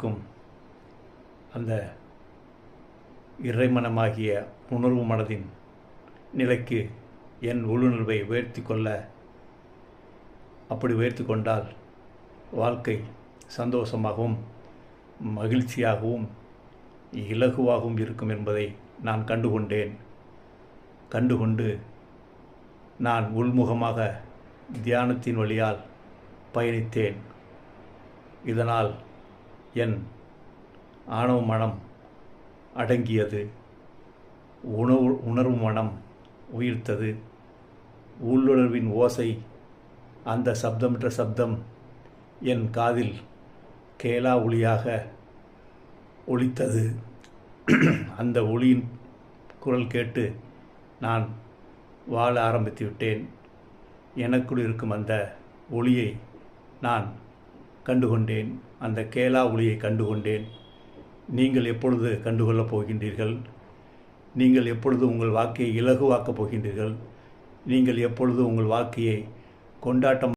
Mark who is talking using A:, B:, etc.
A: இருக்கும் அந்த இறைமனமாகிய உணர்வு மனதின் நிலைக்கு என் உள்ளுணர்வை உயர்த்தி கொள்ள அப்படி உயர்த்தி கொண்டால் வாழ்க்கை சந்தோஷமாகவும் மகிழ்ச்சியாகவும் இலகுவாகவும் இருக்கும் என்பதை நான் கண்டுகொண்டேன். கண்டுகொண்டு நான் உள்முகமாக தியானத்தின் வழியால் பயணித்தேன். இதனால் என் ஆணவ மனம் அடங்கியது. உணவு உணர்வு மனம் உயிர்த்தது. உள்ளுணர்வின் ஓசை அந்த சப்தமற்ற சப்தம் என் காதில் கேளா ஒளியாக ஒலித்தது. அந்த ஒளியின் குரல் கேட்டு நான் வாழ ஆரம்பித்து விட்டேன். எனக்குள் இருக்கும் அந்த ஒளியை நான் கண்டுகொண்டேன். அந்த கேளா ஒளியை கண்டுகொண்டேன். நீங்கள் எப்பொழுது கண்டுகொள்ளப் போகின்றீர்கள்? நீங்கள் எப்பொழுது உங்கள் வாழ்க்கையை இலகுவாக்கப் போகின்றீர்கள்? நீங்கள் எப்பொழுது உங்கள் வாழ்க்கையை கொண்டாட்டம்